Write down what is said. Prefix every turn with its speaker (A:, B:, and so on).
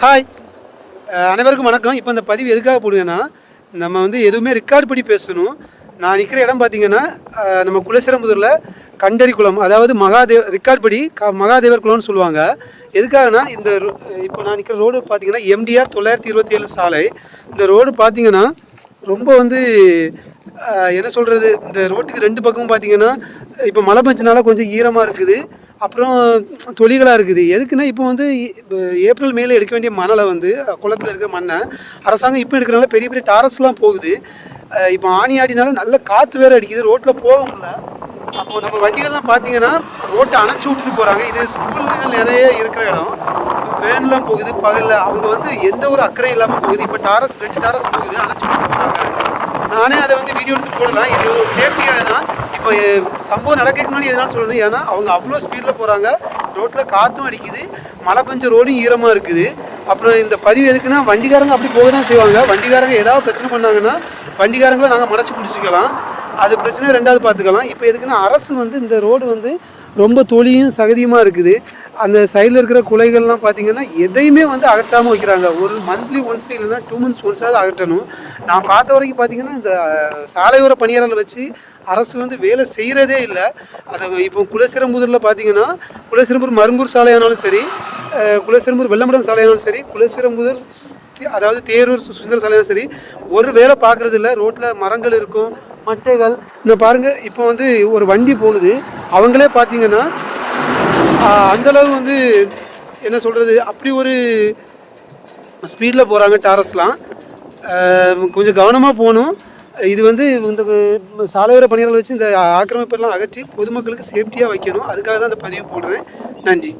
A: Hi அனைவருக்கும் வணக்கம். இப்போ இந்த பதிவு எதுக்காக போடுங்கன்னா நம்ம வந்து எதுவுமே ரெக்கார்ட் படி பேசணும். நான் நிற்கிற இடம் பார்த்தீங்கன்னா நம்ம குலசிரம்புதூரில் கண்டரி குளம் அதாவது மகாதேவ் ரெக்கார்ட் படி க மகாதேவர் குளம்னு சொல்லுவாங்க. எதுக்காகனா இந்த ரோ- இப்போ நான் நிற்கிற ரோடு பார்த்தீங்கன்னா எம்டிஆர் தொள்ளாயிரத்தி இருபத்தி ஏழு சாலை. இந்த ரோடு பார்த்தீங்கன்னா ரொம்ப வந்து என்ன சொல்கிறது இந்த ரோட்டுக்கு ரெண்டு பக்கமும் பார்த்தீங்கன்னா இப்போ மழை பெஞ்சனால கொஞ்சம் ஈரமாக இருக்குது. அப்புறம் தொழிகளாக இருக்குது. எதுக்குன்னா இப்போ வந்து இப்போ ஏப்ரல் மேல எடுக்க வேண்டிய மணலை வந்து குளத்தில் குளத்துல இருக்கிற மண்ணை அரசாங்கம் இப்போ எடுக்கிறனால பெரிய பெரிய டாரஸ்லாம் போகுது. இப்போ ஆணி ஆடினால நல்ல காற்று வேறு அடிக்குது. ரோட்டில் போக முடியல. அப்போ நம்ம வண்டிகள்லாம் பார்த்தீங்கன்னா ரோட்டை அணைச்சி விட்டுட்டு போகிறாங்க இது ஸ்கூல்கள் நிறைய இருக்கிற இடம். வேன்லாம் போகுது பகலில். அவங்க வந்து எந்த ஒரு அக்கறை இல்லாமல் போகுது. இப்போ டாரஸ் ரெண்டு டாரஸ் போகுது. அணைச்சி விட்டுட்டு போகிறாங்க நானே அதை வந்து வீடியோ எடுத்து போடலாம் இது ஒரு சேஃப்டியாக தான். இப்போ சம்பவம் நடக்கிறதுக்கு முன்னாடி எதனால சொல்லணும் ஏன்னா அவங்க அவ்வளோ ஸ்பீடில் போகிறாங்க ரோட்டில் காற்றும் அடிக்குது. மழை பெஞ்ச ரோடும் ஈரமாக இருக்குது. அப்புறம் இந்த பதிவு எதுக்குன்னா வண்டிக்காரங்க அப்படி போக தான் செய்வாங்க. வண்டிக்காரங்க ஏதாவது பிரச்சனை பண்ணாங்கன்னா வண்டிக்காரங்களை நாங்கள் மடச்சி பிடிச்சிக்கலாம். அது பிரச்சனை ரெண்டாவது பார்த்துக்கலாம். இப்போ எதுக்குன்னா அரசு வந்து இந்த ரோடு வந்து ரொம்ப தொழியும் சகதியுமாக இருக்குது. அந்த சைடில் இருக்கிற குலைகள்லாம் பார்த்தீங்கன்னா எதையுமே வந்து அகற்றாமல் வைக்கிறாங்க. ஒரு மந்த்லி ஒன்ஸ் இல்லைன்னா டூ மந்த்ஸ் ஒன்ஸாவது அகற்றணும். நான் பார்த்த வரைக்கும் பார்த்தீங்கன்னா இந்த சாலையோர பணியாளர்களை வச்சு அரசு வந்து வேலை செய்கிறதே இல்லை. அதை இப்போ குலசிரம்புதூரில் பார்த்தீங்கன்னா குலசிரம்பூர் மருங்கூர் சாலையானாலும் சரி குலசிரம்பூர் வெள்ளம்படம் சாலையானாலும் சரி குலசிரம்புதூர் அதாவது தேரூர் சு- சுந்தர சாலையாலும் சரி ஒரு வேலை பார்க்குறது இல்லை. ரோட்டில் மரங்கள் இருக்கும். மட்டைகள் இந்த பாருங்க இப்போ வந்து ஒரு வண்டி போகுது. அவங்களே பார்த்தீங்கன்னா அந்தளவு வந்து என்ன சொல்கிறது அப்படி ஒரு ஸ்பீடில் போகிறாங்க டாரஸ்லாம் கொஞ்சம் கவனமாக போகணும். இது வந்து இந்த சாலையோர பணியாளர்கள் வச்சு இந்த ஆக்கிரமிப்பெல்லாம் அகற்றி பொதுமக்களுக்கு சேஃப்டியாக வைக்கணும். அதுக்காக தான் இந்த பதிவு போடுறேன். நன்றி.